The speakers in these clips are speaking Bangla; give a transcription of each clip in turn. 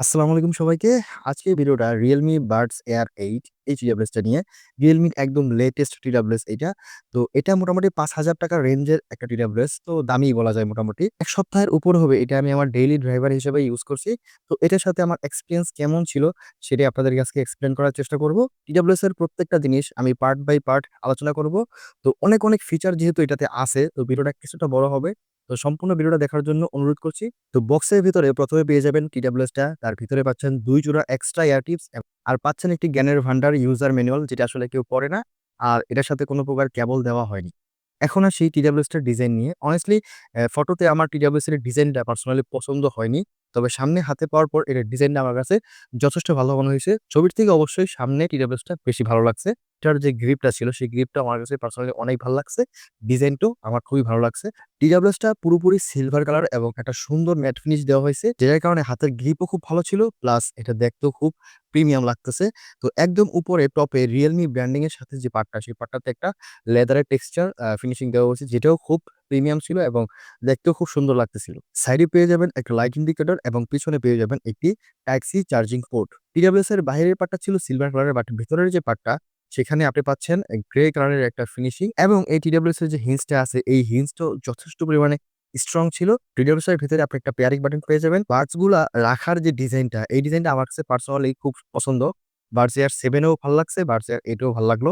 আসসালামু আলাইকুম সবাইকে। আজকের ভিডিওটা Realme Buds Air 8 এই TWS টা নিয়ে। Realme একদম লেটেস্ট TWS এইটা। তো এটা মোটামুটি ৳৫,০০০ রেঞ্জের একটা TWS তো দামি বলা যায় মোটামুটি। এক সপ্তাহের উপর হবে এটা আমি আমার ডেইলি ড্রাইভার হিসেবে ইউজ করছি। তো এটার সাথে আমার এক্সপিরিয়েন্স কেমন ছিল সেটাই আপনাদের আজকে এক্সপ্লেন করার চেষ্টা করব। TWS এর প্রত্যেকটা জিনিস আমি পার্ট বাই পার্ট আলোচনা করব। তো অনেক, অনেক ফিচার যেহেতু এটাতে আছে তো ভিডিওটা কিছুটা বড় হবে। তো সম্পূর্ণ ভিডিওটা দেখার জন্য অনুরোধ করছি। তো বক্সের ভিতরে প্রথমে পেয়ে যাবেন TWS টা। তার ভিতরে পাচ্ছেন দুই জোড়া এক্সট্রা এয়ার টিপস আর পাচ্ছেন একটি জ্ঞানের ভান্ডার ইউজার ম্যানুয়াল যেটা আসলে কেউ পড়ে না। আর এটার সাথে কোনো প্রকার কেবল দেওয়া হয়নি। এখন আসি TWS টার ডিজাইন নিয়ে। অনেস্টলি ফটোতে আমার এর ডিজাইনটা পার্সোনালি পছন্দ হয়নি। তবে সামনে হাতে পাওয়ার পর এটার ডিজাইনটা আমার কাছে যথেষ্ট ভালো মনে হয়েছে ছবির থেকে অবশ্যই সামনে TWS টা বেশি ভালো লাগছে। এটার যে গ্রিপটা ছিল, সেই গ্রিপটা আমার কাছে পার্সোনালি অনেক ভালো লাগছে। ডিজাইনটাও আমার খুবই ভালো লাগছে। TWS টা পুরোপুরি সিলভার কালার এবং একটা সুন্দর ম্যাট ফিনিশ দেওয়া হয়েছে। যেটার কারণে হাতের গ্রিপও খুব ভালো ছিল। প্লাস এটা দেখতেও খুব প্রিমিয়াম লাগতেছে। তো একদম উপরে টপে রিয়েলমি ব্র্যান্ডিং এর সাথে যে পার্টটা সেই পার্টটাতে একটা লেদারের টেক্সচার ফিনিশিং দেওয়া হয়েছে, যেটাও খুব প্রিমিয়াম ছিল এবং দেখতেও খুব সুন্দর লাগতেছিল। সাইডে পেয়ে যাবেন একটা লাইট ইন্ডিকেটর এবং পিছনে পেয়ে যাবেন একটি ট্যাক্সি চার্জিং পোর্ট। TWS এর বাইরের পার্টটা ছিল সিলভার কালারের বাট ভেতরের যে পার্টটা সেখানে আপনি পাচ্ছেন গ্রে কালারের একটা ফিনিশিং এবং এই TWS এর যে হিঞ্জটা আছে এই হিঞ্জটাও যথেষ্ট পরিমাণে স্ট্রং ছিল। TWS এর ভিতরে আপনি একটা পেয়ারিং বাটন পেয়ে যাবেন। বাডসগুলা রাখার যে ডিজাইনটা এই ডিজাইনটা আমার কাছে পার্সোনালি খুব পছন্দ। Air 7 এও ভালো লাগছে, Air 8 এও ভালো লাগল।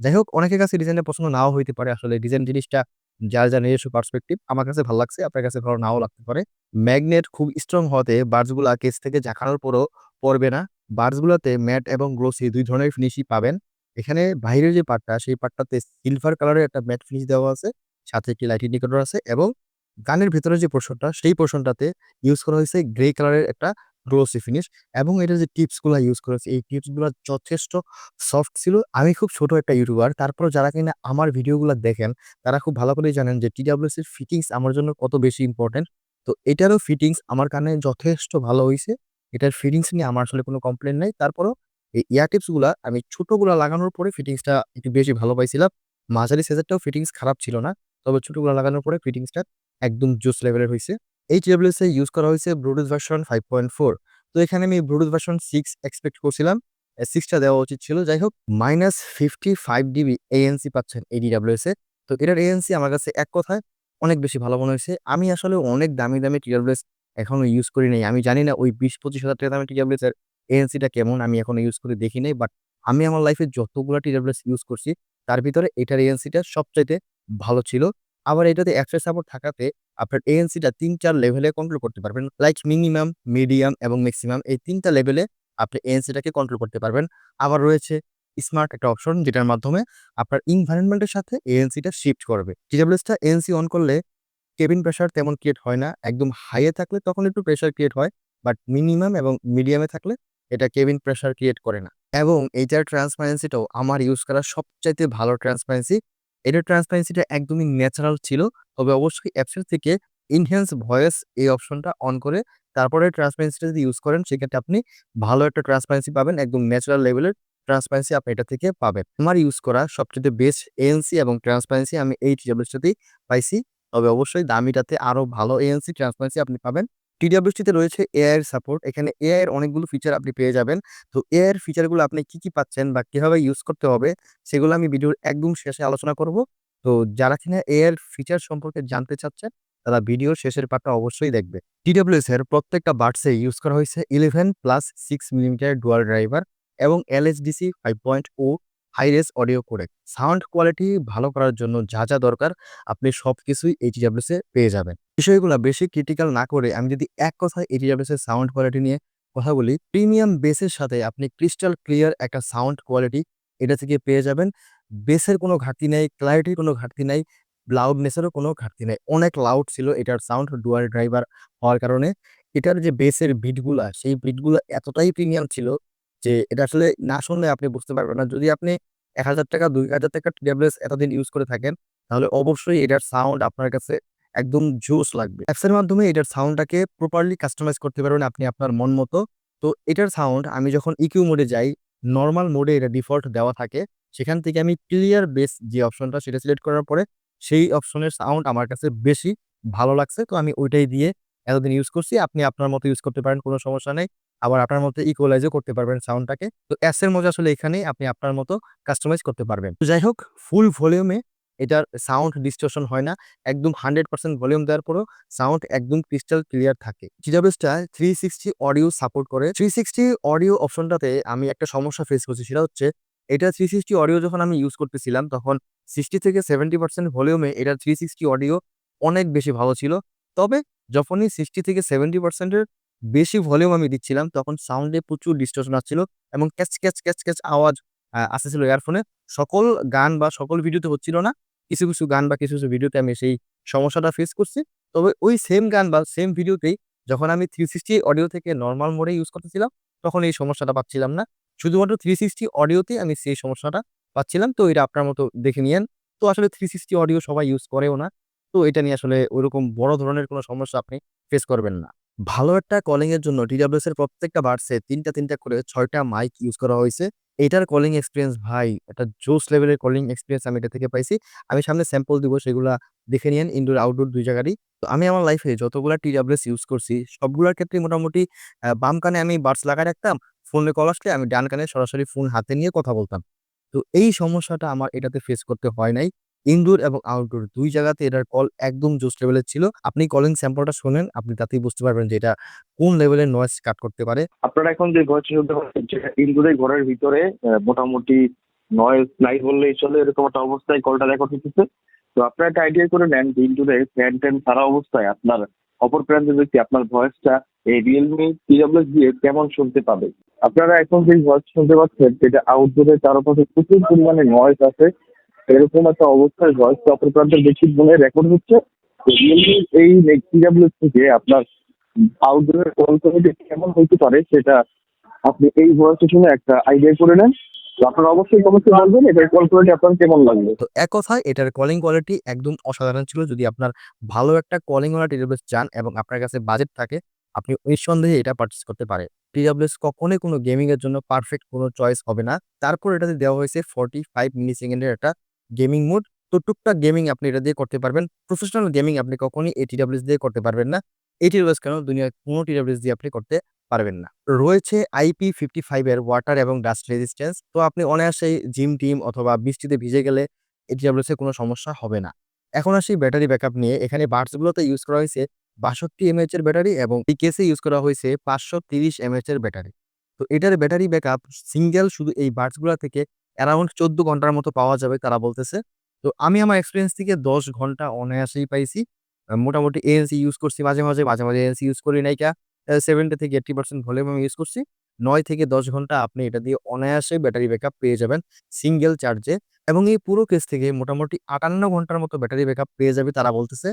যাই হোক অনেকের কাছে ডিজাইনটা পছন্দ নাও হইতে পারে। আসলে ডিজাইন জিনিসটা যার, যার নিজস্ব পার্সপেক্টিভ। আমার কাছে ভালো লাগছে, আপনার কাছে ভালো নাও লাগতে পারে। ম্যাগনেট খুব স্ট্রং হওয়াতে বাডসগুলা কেস থেকে ঝাঁকানোর পরও পড়বে না। বাডস গুলাতে ম্যাট এবং গ্লসি ২ ধরনের ফিনিশই পাবেন। এখানে বাইরের যে পার্টটা সেই পার্টটাতে সিলভার কালারের একটা ম্যাট ফিনিশ দেওয়া আছে। সাথে একটি লাইট ইন্ডিকেটর আছে এবং গানের ভেতরে যে পোর্শনটা সেই পোর্শনটাতে ইউজ করা হয়েছে গ্রে কালারের একটা গ্লসি ফিনিশ এবং এটার যে টিপসগুলা ইউজ করা হয়েছে, এই টিপসগুলা যথেষ্ট সফট ছিল। আমি খুব ছোট একটা ইউটিউবার। তারপর যারা কিনা আমার ভিডিওগুলা দেখেন, তারা খুব ভালো করেই জানেন যে TWS এর ফিটিংস আমার জন্য কত বেশি ইম্পোর্টেন্ট। তো এটারও ফিটিংস আমার কানে যথেষ্ট ভালো হইছে। এটার ফিটিংস নিয়ে আমার আসলে কোনো কমপ্লেন নাই। তারপরও এই ইয়ার টিপসগুলা আমি ছোটগুলা লাগানোর পরে ফিটিংসটা একটু বেশি ভালো পাইছিলাম। মাঝারি সাইজেরটাও ফিটিংস খারাপ ছিল না। তবে ছোটগুলা লাগানোর পরে ফিটিংসটা একদম জোস লেভেলের হইছে। এই এ ইউজ করা হয়েছে ব্লুটুথ ভার্সন 5.4 তো এখানে আমি ব্লুটুথ ভার্সন 6 এক্সপেক্ট করছিলাম। এ 6 টা দেওয়া উচিত ছিল। যাই হোক -55 ডিবি এএনসি পাচ্ছেন এই এ। তো এটার এএনসি আমার কাছে এক কথায় অনেক বেশি ভালো মনে হইছে। আমি আসলে অনেক দামি, দামি TWS এখনও ইউজ করি নাই। আমি জানি না ওই ২০-২৫ হাজার টাকা দামের TWS এর ANC টা কেমন আমি এখনও ইউজ করে দেখি নাই। বাট আমি আমার লাইফে যতগুলা TWS ইউজ করছি তার ভিতরে এটার ANC টা সবচাইতে ভালো ছিল। আবার এটাতে X-ray সাপোর্ট থাকাতে আপনার ANC টা ৩-৪ লেভেলে কন্ট্রোল করতে পারবেন। লাইক মিনিমাম, মিডিয়াম এবং ম্যাক্সিমাম এই তিনটা লেভেলে আপনি ANC টাকে কন্ট্রোল করতে পারবেন। আবার রয়েছে স্মার্ট একটা অপশন যেটার মাধ্যমে আপনার ইনভায়রনমেন্টের সাথে ANC টা শিফট করবে। TWS টা ANC অন করলে কেবিন প্রেশার তেমন ক্রিয়েট হয় না। একদম হাইয়ে থাকলে তখন একটু প্রেশার ক্রিয়েট হয়। বাট মিনিমাম এবং মিডিয়ামে থাকলে এটা কেবিন প্রেশার ক্রিয়েট করে না। এবং এইটার ট্রান্সপারেন্সি টাও আমার ইউজ করা সবচাইতে ভালো ট্রান্সপারেন্সি। এটার ট্রান্সপারেন্সিটা একদমই ন্যাচারাল ছিল। তবে অবশ্যই অ্যাপস এর থেকে এনহ্যান্স ভয়েস এই অপশনটা অন করে তারপরে ট্রান্সপারেন্সি টা যদি ইউজ করেন, সেক্ষেত্রে আপনি ভালো একটা ট্রান্সপারেন্সি পাবেন। একদম ন্যাচারাল লেভেলের ট্রান্সপারেন্সি আপনি এটা থেকে পাবেন। আমার ইউজ করা সবচাইতে বেস্ট এএনসি এবং ট্রান্সপারেন্সি আমি এই টাতেই পাইছি। তবে অবশ্যই দামিটাতে আরও ভালো এএনসি ট্রান্সপারেন্সি আপনি পাবেন। টিতে রয়েছে এআই এর সাপোর্ট। এখানে এআই এর অনেকগুলো ফিচার আপনি পেয়ে যাবেন। তো AI এর ফিচারগুলো আপনি কি, কি পাচ্ছেন বা কীভাবে ইউজ করতে হবে সেগুলো আমি ভিডিওর একদম শেষে আলোচনা করব। তো যারা কিনা এআই এর ফিচার সম্পর্কে জানতে চাচ্ছেন তারা ভিডিওর শেষের পার্টটা অবশ্যই দেখবে। TWS এর প্রত্যেকটা বাডস এ ইউজ করা হয়েছে 11+6 মিলিমিটার ডুয়াল ড্রাইভার এবং LHDC 5.0 high res audio codec. Sound quality ভালো করার জন্য যা, যা দরকার আপনি সব কিছুই TWS এ পেয়ে যাবেন। বিষয়গুলো বেশি ক্রিটিক্যাল না করে আমি যদি এক কথায় এই TWS এর সাউন্ড কোয়ালিটি নিয়ে কথা বলি, প্রিমিয়াম বেসের সাথে আপনি ক্রিস্টাল ক্লিয়ার একটা সাউন্ড কোয়ালিটি এটা থেকে পেয়ে যাবেন। বেসের কোনো ঘাটতি নেই ক্লারিটির কোনো ঘাটতি নেই লাউডনেসেরও কোনো ঘাটতি নেই অনেক লাউড ছিল এটার সাউন্ড ডুয়ার ড্রাইভার হওয়ার কারণে। এটার যে বেসের বিটগুলা সেই বিটগুলো এতটাই প্রিমিয়াম ছিল যে এটা আসলে না শুনলে আপনি বুঝতে পারবেন না। যদি আপনি ৳১,০০০ ৳২,০০০ TWS এতদিন ইউজ করে থাকেন তাহলে অবশ্যই এটার সাউন্ড আপনার কাছে একদম জোস লাগবে। অ্যাপস এর মাধ্যমে এটার সাউন্ডটাকে প্রপারলি কাস্টমাইজ করতে পারবেন আপনি আপনার মন মতো। তো এটার সাউন্ড আমি যখন EQ মোডে যাই, নর্মাল মোডে এটা ডিফল্ট দেওয়া থাকে। সেখান থেকে আমি ক্লিয়ার বেস যে অপশনটা সেটা সিলেক্ট করার পরে সেই অপশনের সাউন্ড আমার কাছে বেশি ভালো লাগছে। তো আমি ওইটাই দিয়ে এতদিন ইউজ করছি। আপনি আপনার মতো ইউজ করতে পারেন, কোনো সমস্যা নেই। আবার আপনার মতো ইকুয়ালাইজও করতে পারবেন সাউন্ডটাকে। তো অ্যাস এর মজা আসলে এখানে আপনি আপনার মতো কাস্টমাইজ করতে পারবেন। তো যাই হোক ফুল ভলিউমে এটার সাউন্ড ডিসটরশন হয় না। একদম 100% ভলিউম দেওয়ার পরেও সাউন্ড একদম ক্রিস্টাল ক্লিয়ার থাকে। TWS টা 360 অডিও সাপোর্ট করে। 360 অডিও অপশনটাতে আমি একটা সমস্যা ফেস করছি, সেটা হচ্ছে এটা 360 অডিও যখন আমি ইউজ করতেছিলাম, তখন 60 থেকে 70% ভলিউমে এটার 360 অডিও অনেক বেশি ভালো ছিল। তবে যখনই 60 থেকে 70% এর বেশি ভলিউম আমি দিচ্ছিলাম তখন সাউন্ডে প্রচুর ডিস্টরশন আসছিল এবং ক্যাচ, ক্যাচ, ক্যাচ, ক্যাচ আওয়াজ আ আসতেছিল ইয়ারফোনে। সকল গান বা সকল ভিডিওতে হচ্ছিল না। কিছু, কিছু গান বা কিছু, কিছু ভিডিওতে আমি সেই সমস্যাটা ফেস করছি। তবে ওই সেম গান বা সেম ভিডিওতেই যখন আমি 360 অডিও থেকে নর্মাল মোডে ইউজ করতেছিলাম তখন এই সমস্যাটা পাচ্ছিলাম না। শুধুমাত্র 360 অডিওতেই আমি সেই সমস্যাটা পাচ্ছিলাম। তো এটা আপনার মতো দেখে নিয়েন। তো আসলে 360 অডিও সবাই ইউজ করেও না। তো এটা নিয়ে আসলে ওইরকম বড় ধরনের কোনো সমস্যা আপনি ফেস করবেন না। ভালো একটা কলিং এর জন্য TWS এর প্রত্যেকটা বাডসে ৩ টা ৩ টা করে ছয়টা মাইক ইউজ করা হয়েছে এটার কলিং এক্সপিরিয়েন্স ভাই, একটা জোস লেভেলের কলিং এক্সপিরিয়েন্স আমি এটা থেকে পাইছি। আমি সামনে স্যাম্পল দিব, সেগুলা দেখে নিয়েন ইনডোর আউটডোর দুই জায়গারই। তো আমি আমার লাইফে যতগুলা TWS ইউজ করছি, সবগুলার ক্ষেত্রে মোটামুটি বাম কানে আমি বাডস লাগায় রাখতাম। ফোনে কল আসলে আমি ডান কানে সরাসরি ফোন হাতে নিয়ে কথা বলতাম। তো এই সমস্যাটা আমার এটাতে ফেস করতে হয় নাই। ইনডোর এবং আউটডোর দুই জায়গাতে এটার কল একদম জোস লেভেলের ছিল। আপনি কলিং স্যাম্পলটা শোনেন, আপনি তাতেই বুঝতে পারবেন যে এটা কোন লেভেলের নয়েজ কাট করতে পারে। আপনারা এখন যে ভয়েসটা শুনতে পাচ্ছেন সেটা ইনডোরে ঘরের ভিতরে মোটামুটি নয়েজ নাই বললেই চলে এরকম একটা অবস্থায় কলটা রেকর্ড হচ্ছে তো আপনারা একটা আইডিয়া করে নেন যে ইনডোরে ফ্যান-ট্যান সারা অবস্থায় আপনার অপর প্রান্তের ব্যক্তি আপনার ভয়েসটা এই Realme TWS দিয়ে কেমন শুনতে পাবে। আপনারা এখন যে ভয়েস শুনতে পাচ্ছেন সেটা আউটডোরের চারপাশে প্রচুর পরিমাণে নয়েজ আছে। এরকম একটা অবস্থায় প্রান্তের ব্যক্তির ফোনে রেকর্ড হচ্ছে। এই TWS থেকে আপনার আউটডোরের কল কোয়ালিটি কেমন হইতে পারে সেটা আপনি এই ভয়েসটা শুনে একটা আইডিয়া করে নেন। আপনারা অবশ্যই এটার কল কোয়ালিটি আপনার কেমন লাগল। তো এক কথায় এটার কলিং কোয়ালিটি একদম অসাধারণ ছিল। যদি আপনার ভালো একটা কলিং এবং আপনার কাছে বাজেট থাকে, আপনি নিঃসন্দেহে এটা করতে কখনোই কোনো জন্য পারফেক্ট কোনো চয়েস হবে না। তারপর এটাতে দেওয়া হয়েছে 45 মিলি সেকেন্ডের একটা গেমিং মোড। তো টুকটাক গেমিং আপনি এটা দিয়ে করতে পারবেন। প্রফেশনাল গেমিং আপনি কখনোই TWS দিয়ে করতে পারবেন না। TWS কেন দুনিয়ার কোনো TWS দিয়ে আপনি করতে পারবেন না। রয়েছে IP55 এর ওয়াটার এবং ডাস্ট রেজিস্ট্যান্স। তো আপনি অনায়াসেই জিম-টিম অথবা বৃষ্টিতে ভিজে গেলে এই TWS এ কোনো সমস্যা হবে না। এখন আসি ব্যাটারি ব্যাকআপ নিয়ে। এখানে বাডস গুলোতে ইউজ করা হয়েছে ৬২ এমএএইচ এর ব্যাটারি এবং এই কেসে ইউজ করা হয়েছে ৫৩০ এমএএইচ এর ব্যাটারি। তো এটার ব্যাটারি ব্যাকআপ সিঙ্গেল শুধু এই বাডসগুলা থেকে অ্যারাউন্ড ১৪ ঘণ্টার মতো পাওয়া যাবে তারা বলতেছে। তো আমি আমার এক্সপিরিয়েন্স থেকে ১০ ঘণ্টা অনায়াসেই পাইছি। মোটামুটি ANC ইউজ করছি মাঝে, মাঝে, মাঝে, মাঝে ANC ইউজ করি নাইকা। 70 থেকে 80% ভলিউম আমি ইউজ করছি। নয় থেকে ১০ ঘণ্টা আপনি এটা দিয়ে অনায়াসে ব্যাটারি ব্যাকআপ পেয়ে যাবেন সিঙ্গেল চার্জে এবং এই পুরো কেস থেকে মোটামুটি ৫৮ ঘণ্টার মতো ব্যাটারি ব্যাকআপ পেয়ে যাবে তারা বলতেছে।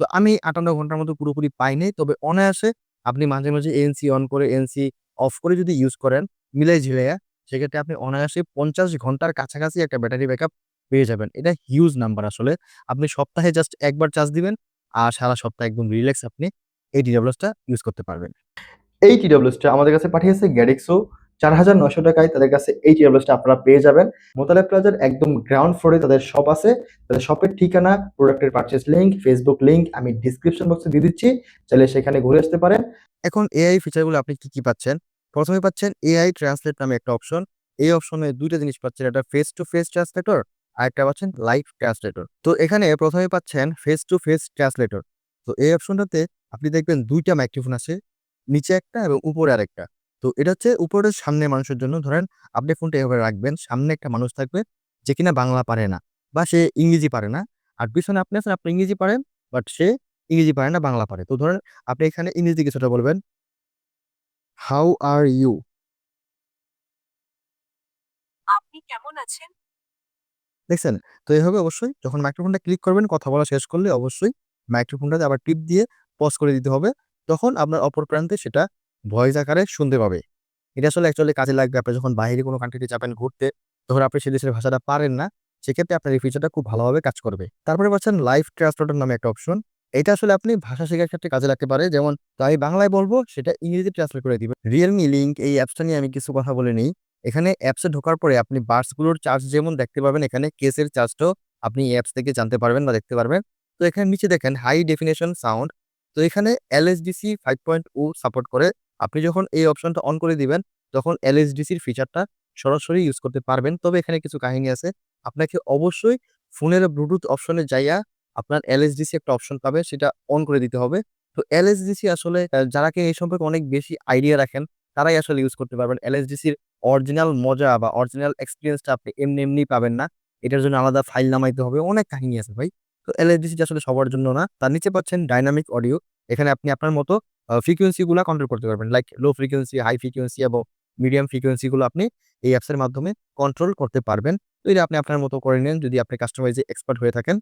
তো আমি ৫৮ ঘণ্টার মতো পুরোপুরি পাইনি তবে অনায়াসে আপনি মাঝে, মাঝে ANC অন করে ANC অফ করে যদি ইউজ করেন মিলাই-ঝিলাইয়া সেক্ষেত্রে আপনি অনায়াসে ৫০ ঘণ্টার কাছাকাছি একটা ব্যাটারি ব্যাকআপ পেয়ে যাবেন। এটা হিউজ নাম্বার আসলে। আপনি সপ্তাহে জাস্ট একবার চার্জ দিবেন আর সারা সপ্তাহে একদম রিল্যাক্স আপনি এই TWS টা ইউজ করতে পারবেন। এই TWS টা আমাদের কাছে পাঠিয়েছে গ্যাডিক্সো ৪,৯০০ টাকায় তাদের কাছে এই TWS টা আপনারা পেয়ে যাবেন। মোতালেব প্লাজার একদম গ্রাউন্ড ফ্লোরে তাদের শপ আছে। তাদের শপের ঠিকানা, প্রোডাক্টের পারচেজ লিঙ্ক ফেসবুক লিংক আমি ডেসক্রিপশন বক্সে দিয়ে দিচ্ছি। চাইলে সেখানে ঘুরে আসতে পারেন। এখন এআই ফিচারগুলো আপনি কি, কি পাচ্ছেন? প্রথমে পাচ্ছেন এআই ট্রান্সলেট নামে একটা অপশন। এই অপশনে দুইটা জিনিস পাচ্ছেন। একটা ফেস টু ফেস ট্রান্সলেটর আরেকটা পাচ্ছেন লাইভ ট্রান্সলেটর। তো এখানে প্রথমে পাচ্ছেন ফেস টু ফেস ট্রান্সলেটর। তো এই অপশনটাতে আপনি দেখবেন ২ টা মাইক্রোফোন আছে। নিচে একটা এবং উপরে আরেকটা। তো এটা হচ্ছে উপরের সামনে মানুষের জন্য, ধরেন আপনি ফোনটা এভাবে রাখবেন। সামনে একটা মানুষ থাকবে যে কিনা বাংলা পারে না বা সে ইংরেজি পারে না। আর পিছনে আপনি আছেন আপনি ইংরেজি পারেন বাট সে ইংরেজি পারে না, বাংলা পারে। তো ধরেন আপনি এখানে ইংরেজি কিছুটা বলবেন। How are you? আপনি কেমন আছেন? দেখছেন? তো এভাবে অবশ্যই যখন মাইক্রোফোনটা ক্লিক করবেন কথা বলা শেষ করলে অবশ্যই মাইক্রোফোনটাতে আবার টিপ দিয়ে পজ করে দিতে হবে। তখন আপনার অপর প্রান্তে সেটা ভয়েস আকারে শুনতে পাবে। এটা আসলে অ্যাকচুয়ালি কাজে লাগবে আপনি যখন বাইরে কোনো কান্ট্রিতে যাবেন ঘুরতে, তখন আপনি সে দেশের ভাষাটা পারেন না। সেক্ষেত্রে আপনার এই ফিচারটা খুব ভালোভাবে কাজ করবে। তারপরে পাচ্ছেন লাইভ ট্রান্সলেটর নামে একটা অপশন। এটা আসলে আপনি ভাষা শেখার ক্ষেত্রে কাজে লাগতে পারে। যেমন আমি বাংলায় বলব, সেটা ইংরেজিতে ট্রান্সলেট করে দিবে। Realme Link এই অ্যাপসটা নিয়ে আমি কিছু কথা বলে নিই এখানে অ্যাপসে ঢোকার পরে আপনি বাডসগুলোর চার্জ যেমন দেখতে পাবেন, এখানে কেসের চার্জটাও আপনি অ্যাপস থেকে জানতে পারবেন বা দেখতে পারবেন। তো এখানে নিচে দেখেন হাই ডেফিনিশন সাউন্ড। তো এখানে L S D C five point o support করে আপনি যখন এই অপশনটা অন করে দিবেন, তখন এলএসডিসির ফিচারটা সরাসরি ইউজ করতে পারবেন তবে এখানে কিছু কাহিনী আছে আপনাকে অবশ্যই ফোনের ব্লুটুথ অপশনে যাইয়া আপনার এলএসডিসি একটা অপশন পাবে, সেটা অন করে দিতে হবে। তো এলএসডিসি আসলে যারা কি এই সম্পর্কে অনেক বেশি আইডিয়া রাখেন, তারাই আসলে ইউজ করতে পারবেন। এলএসডিসির অরিজিনাল মজা বা অরিজিনাল এক্সপিরিয়েন্সটা আপনি এমনি এমনি পাবেন না। এটার জন্য আলাদা ফাইল নামাইতে হবে, অনেক কাহিনী আছে ভাই। তো এলএসডিসি আসলে সবার জন্য না। তার নিচে পাচ্ছেন ডাইনামিক অডিও এখানে আপনি আপনার মতো ফ্রিকোয়েন্সি গুলা কন্ট্রোল করতে পারবেন। Like low frequency high frequency এবং মিডিয়াম ফ্রিকোয়েন্সি গুলো আপনি এই অ্যাপসের মাধ্যমে কন্ট্রোল করতে পারবেন। তো এটা আপনি আপনার মতো করে নেন। যদি আপনি কাস্টমাইজে এক্সপার্ট হয়ে থাকেন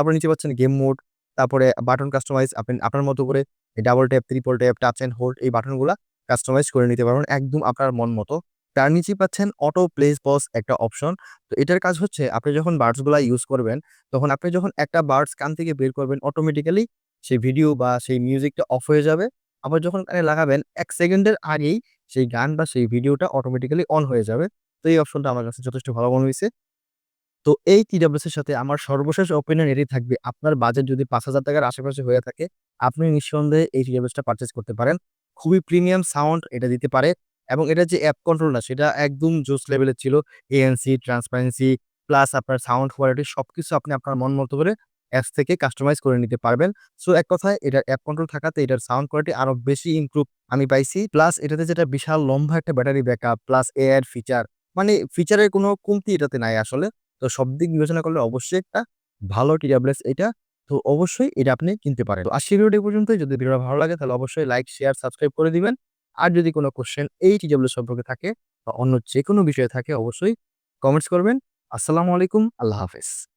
তারপরে নিচে পাচ্ছেন গেম মোড তারপরে বাটন কাস্টমাইজ আপনি, আপনার মতো করে double tap triple tap touch and hold এই বাটনগুলো কাস্টমাইজ করে নিতে পারবেন একদম আপনার মন মতো। তার নিচে পাচ্ছেন অটো প্লেস পজ একটা অপশন তো এটার কাজ হচ্ছে আপনি যখন বার্ডসগুলো ইউজ করবেন, তখন আপনি যখন একটা বার্ডস কান থেকে বের করবেন অটোমেটিক্যালি সেই ভিডিও বা সেই মিউজিকটা অফ হয়ে যাবে। আবার যখন কানে লাগাবেন, এক সেকেন্ডের আগেই সেই গান বা সেই ভিডিওটা অটোমেটিক্যালি অন হয়ে যাবে। তো এই অপশনটা আমার কাছে যথেষ্ট ভালো মনে হয়েছে। তো এই টিডাব্লিউএস এর সাথে আমার সর্বশেষ ওপিনিয়ন এটাই থাকবে। আপনার বাজেট যদি পাঁচ হাজার টাকার আশেপাশে হয়ে থাকে, আপনি নিঃসন্দেহে এই টিডাব্লিউএসটা পারচেস করতে পারেন। খুবই প্রিমিয়াম সাউন্ড এটা দিতে পারে এবং এটা যে অ্যাপ কন্ট্রোল না, সেটা একদম জোস লেভেলের ছিল। A N C transparency plus আপনার সাউন্ড কোয়ালিটি সবকিছু আপনি আপনার মন মতো করে অ্যাপস থেকে কাস্টমাইজ করে নিতে পারবেন। সো এক কথায় এটার অ্যাপ কন্ট্রোল থাকাতে এটার সাউন্ড কোয়ালিটি আরও বেশি ইমপ্রুভ আমি পাইছি। প্লাস এটাতে যেটা বিশাল লম্বা একটা battery backup plus A R feature মানে ফিচারের কোনো কমতি এটাতে নাই আসলে। তো সব দিক বিবেচনা করলে অবশ্যই একটা ভালো টিয়াবলেস এটা। তো অবশ্যই এটা আপনি কিনতে পারেন। তো আজকের ভিডিওটি পর্যন্তই। যদি ভিডিওটা ভালো লাগে তাহলে অবশ্যই লাইক, শেয়ার, সাবস্ক্রাইব করে দিবেন। আর যদি কোনো কোশ্চেন এই টিডাব্লিউ সম্পর্কে থাকে বা অন্য যে কোনো বিষয়ে থাকে অবশ্যই কমেন্টস করবেন। আসসালামু আলাইকুম। আল্লাহ হাফেজ।